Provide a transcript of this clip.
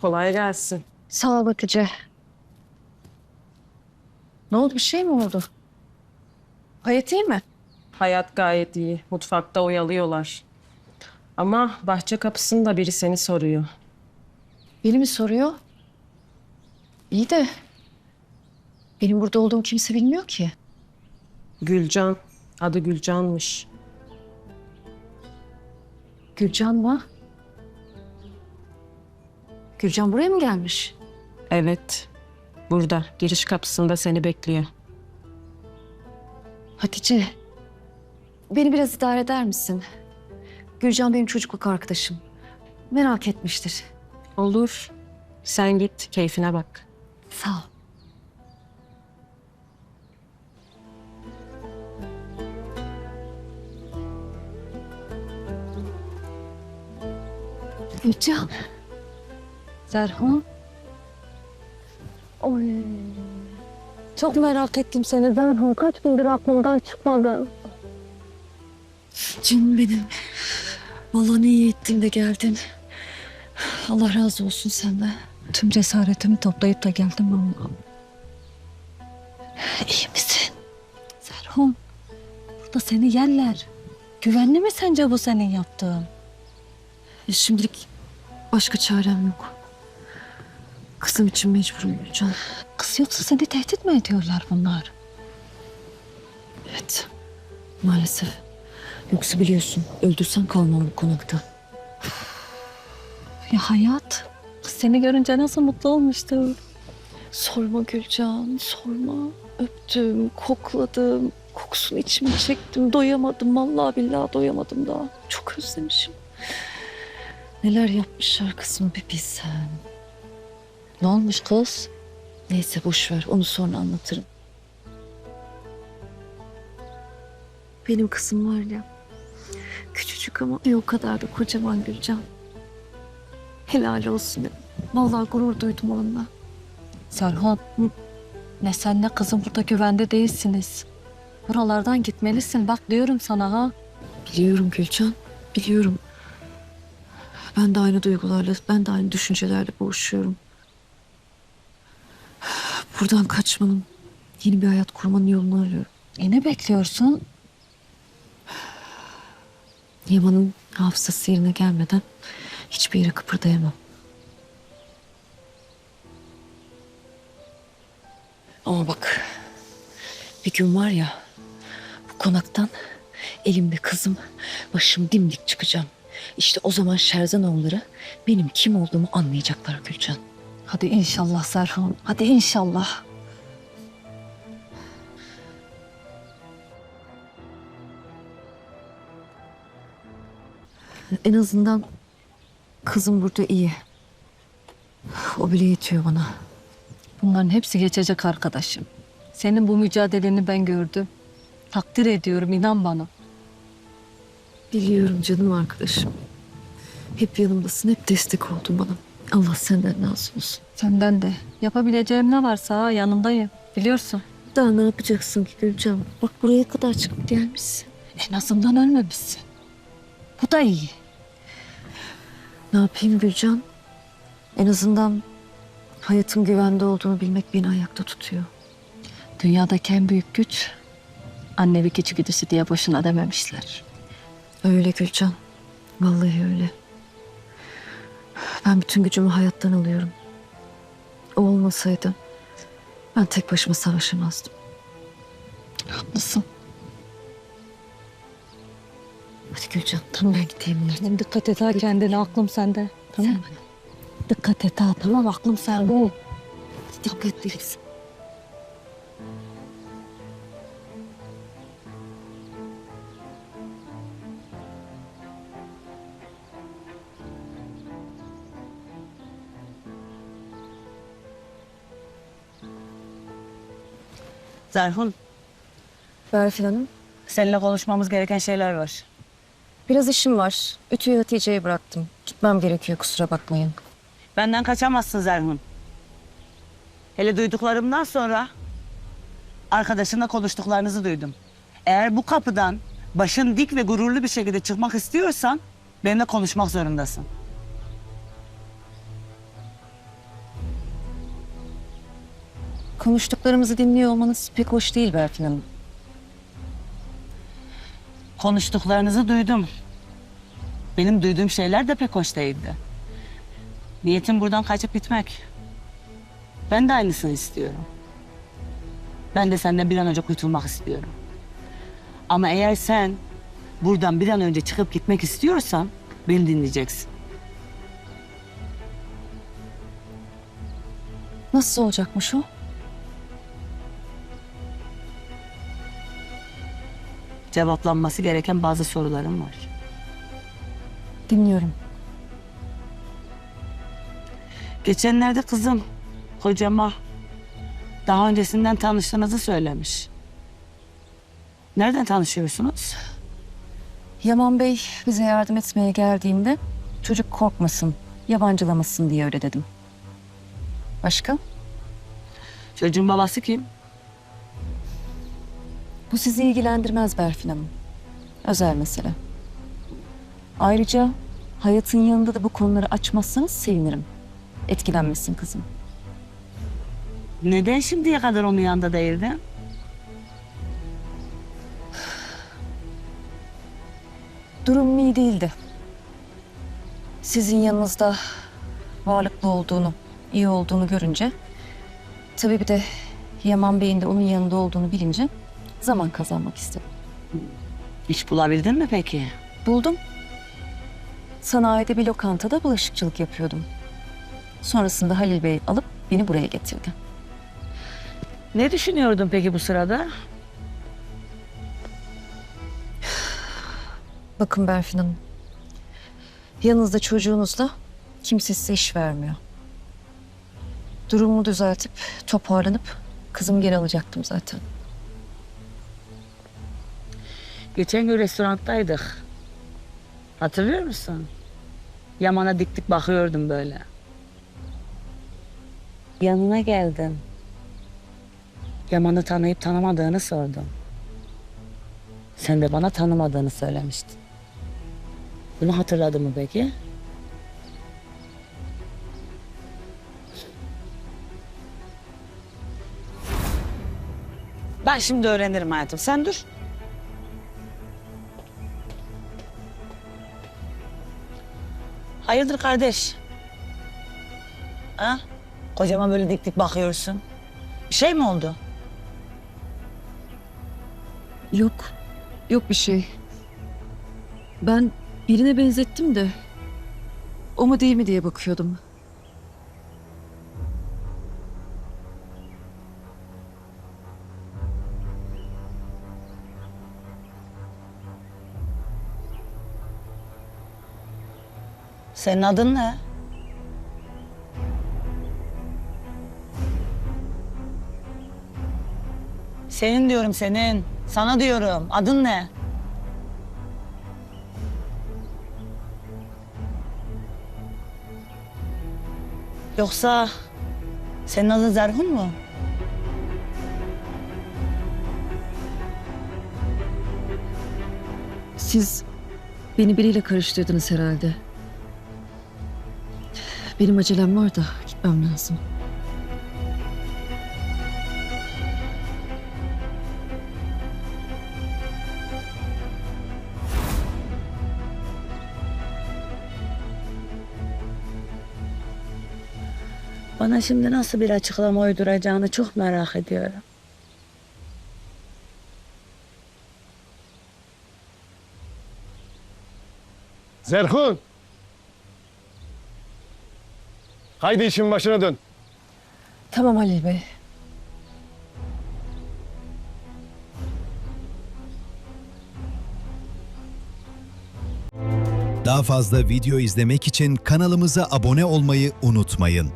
Kolay gelsin. Sağ ol Hatice. Ne oldu bir şey mi oldu? Hayat iyi mi? Hayat gayet iyi. Mutfakta oyalıyorlar. Ama bahçe kapısında biri seni soruyor. Beni mi soruyor? İyi de benim burada olduğumu kimse bilmiyor ki. Gülcan. Adı Gülcan'mış. Gülcan mı? Gülcan buraya mı gelmiş? Evet. Burada. Giriş kapısında seni bekliyor. Hatice, beni biraz idare eder misin? Gülcan benim çocukluk arkadaşım. Merak etmiştir. Olur. Sen git. Keyfine bak. Sağ ol. Gülcan. Zerhan. Oy. Çok merak ettim seni Zerhan. Kaç gündür aklımdan çıkmadı. Canım benim. Vallahi ne iyi ettin de geldin. Allah razı olsun senden. Tüm cesaretimi toplayıp da geldim ama. İyi misin? Zerhan. Burada seni yerler. Güvenli mi sence bu senin yaptığın? E, Şimdilik başka çarem yok. Kızım için mecburum Gülcan. Kız yoksa seni tehdit mi ediyorlar bunlar? Evet. Maalesef. Yoksa biliyorsun öldürsen kalmam bu konakta. Ya hayat. Kız seni görünce nasıl mutlu olmuştur. Sorma Gülcan, sorma. Öptüm, kokladım, kokusunu içime çektim. Doyamadım, vallahi billahi doyamadım daha. Çok özlemişim. Neler yapmışlar kızım bir bilsen. Ne olmuş kız? Neyse boş ver, onu sonra anlatırım. Benim kızım var ya, küçücük ama o kadar da kocaman Gülcan. Helal olsun. Vallahi gurur duydum onunla. Serhan. Ne sen ne kızım burada güvende değilsiniz. Buralardan gitmelisin. Bak diyorum sana ha. Biliyorum Gülcan, biliyorum. Ben de aynı duygularla, ben de aynı düşüncelerle boğuşuyorum. Buradan kaçmanın, yeni bir hayat kurmanın yolunu arıyorum. E ne bekliyorsun? Yaman'ın hafızası yerine gelmeden hiçbir yere kıpırdayamam. Ama bak, bir gün var ya, bu konaktan elimde kızım, başım dimdik çıkacağım. İşte o zaman Şerzanoğulları benim kim olduğumu anlayacaklar Gülcan. Hadi inşallah Serhan. Hadi inşallah. En azından kızım burada iyi. O bile yetiyor bana. Bunların hepsi geçecek arkadaşım. Senin bu mücadeleni ben gördüm. Takdir ediyorum inan bana. Biliyorum canım arkadaşım. Hep yanımdasın, hep destek oldun bana. Allah senden razı olsun. Senden de. Yapabileceğim ne varsa yanındayım. Biliyorsun. Daha ne yapacaksın ki Gülcan? Bak buraya kadar çıkıp gelmişsin. En azından ölmemişsin. Bu da iyi. Ne yapayım Gülcan? En azından hayatın güvende olduğunu bilmek beni ayakta tutuyor. Dünyadaki en büyük güç annelik içgüdüsü diye boşuna dememişler. Öyle Gülcan. Vallahi öyle. Ben bütün gücümü hayattan alıyorum. O olmasaydı ben tek başıma savaşamazdım. Haklısın. Hadi Gülcan, tamam ben gideyim. Benim dikkat et ha kendine aklım sende. Tamam mı? Dikkat et ha tamam aklım sende. Dikkatli git. Zerhun, Berfin Hanım, seninle konuşmamız gereken şeyler var. biraz işim var. Ütüyü Hatice'ye bıraktım. Gitmem gerekiyor, kusura bakmayın. Benden kaçamazsın Zerhun. Hele duyduklarımdan sonra arkadaşınla konuştuklarınızı duydum. Eğer bu kapıdan başın dik ve gururlu bir şekilde çıkmak istiyorsan benimle konuşmak zorundasın. Konuştuklarımızı dinliyor olmanız pek hoş değil Berfin Hanım. Konuştuklarınızı duydum. Benim duyduğum şeyler de pek hoş değildi. Niyetim buradan kaçıp gitmek. Ben de aynısını istiyorum. Ben de senden bir an önce kurtulmak istiyorum. Ama eğer sen buradan bir an önce çıkıp gitmek istiyorsan beni dinleyeceksin. Nasıl olacakmış o? Cevaplanması gereken bazı sorularım var. Dinliyorum. Geçenlerde kızım kocama daha öncesinden tanıştığınızı söylemiş. Nereden tanışıyorsunuz? Yaman Bey bize yardım etmeye geldiğinde çocuk korkmasın, yabancılamasın diye öyle dedim. Başka? Çocuğun babası kim? Bu sizi ilgilendirmez Berfin Hanım. Özel mesele. Ayrıca hayatın yanında da bu konuları açmazsanız sevinirim. Etkilenmesin kızım. Neden şimdiye kadar onun yanında değildin? Durum iyi değildi. Sizin yanınızda varlıklı olduğunu, iyi olduğunu görünce... ...tabii bir de Yaman Bey'in de onun yanında olduğunu bilince zaman kazanmak istedim. İş bulabildin mi peki? Buldum. Sanayide bir lokantada bulaşıkçılık yapıyordum. Sonrasında Halil Bey alıp beni buraya getirdi. Ne düşünüyordun peki bu sırada? Bakın Berfin Hanım. Yanınızda çocuğunuzla kimse size iş vermiyor. Durumu düzeltip toparlanıp kızımı geri alacaktım zaten. Geçen gün restorandaydık. Hatırlıyor musun? Yaman'a dik dik bakıyordum böyle. Yanına geldim. Yaman'ı tanıyıp tanımadığını sordum. Sen de bana tanımadığını söylemiştin. Bunu hatırladın mı peki? Ben şimdi öğrenirim hayatım. Sen dur. Hayırdır kardeş? Ha? Kocama böyle dik dik bakıyorsun. Bir şey mi oldu? Yok. Yok bir şey. Ben birine benzettim de o mu değil mi diye bakıyordum. Senin adın ne? Senin diyorum senin. Sana diyorum. Adın ne? Yoksa senin adın Zerhun mu? Siz beni biriyle karıştırdınız herhalde. Benim acelem var da gitmem lazım. Bana şimdi nasıl bir açıklama uyduracağını çok merak ediyorum. Zerhun. Haydi işin başına dön. Tamam Halil Bey. Daha fazla video izlemek için kanalımıza abone olmayı unutmayın.